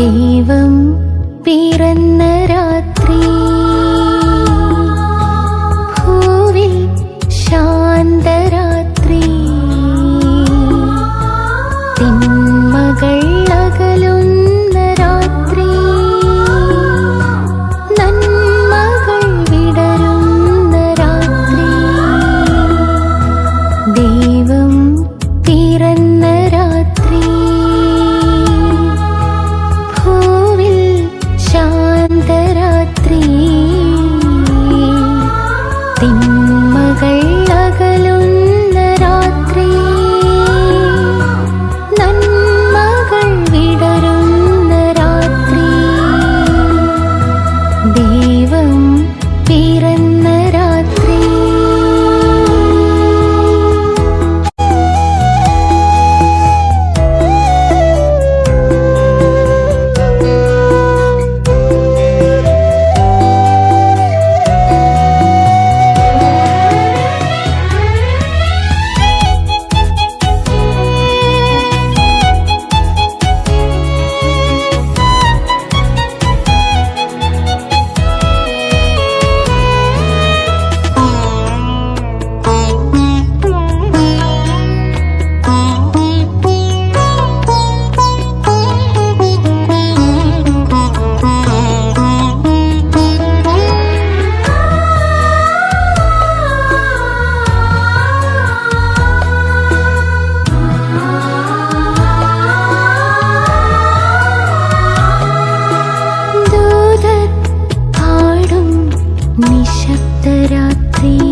ദൈവം പിറന്ന നിശബ്ദരാത്രി.